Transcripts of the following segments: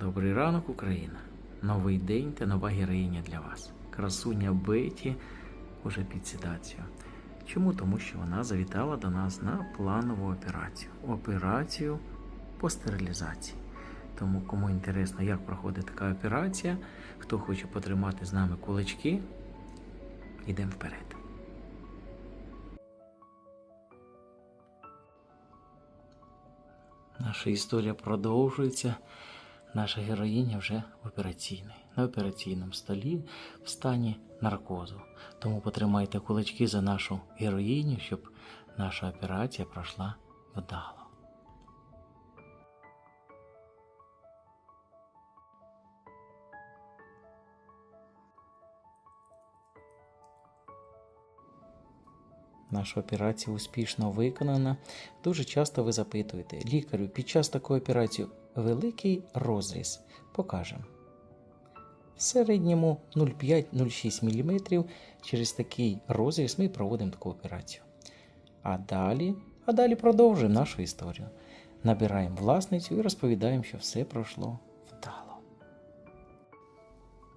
Добрий ранок, Україна! Новий день та нова героїня для вас. Красуня Беті уже під седацією. Чому? Тому що вона завітала до нас на планову операцію. Операцію по стерилізації. Тому, кому інтересно, як проходить така операція, хто хоче потримати з нами кулачки, йдемо вперед. Наша історія продовжується. Наша героїня вже в операційній, на операційному столі в стані наркозу. Тому потримайте кулачки за нашу героїню, щоб наша операція пройшла вдало. Наша операція успішно виконана. Дуже часто ви запитуєте, лікарю, під час такої операції великий розріз. Покажемо. В середньому 0,5-0,6 мм через такий розріз ми проводимо таку операцію. А далі, а далі продовжуємо нашу історію. Набираємо власницю і розповідаємо, що все пройшло вдало.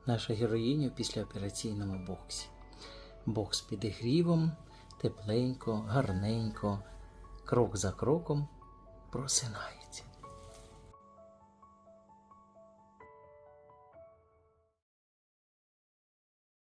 Наша героїня в післяопераційному боксі. Бокс під підігрівом, тепленько, гарненько, крок за кроком просинає.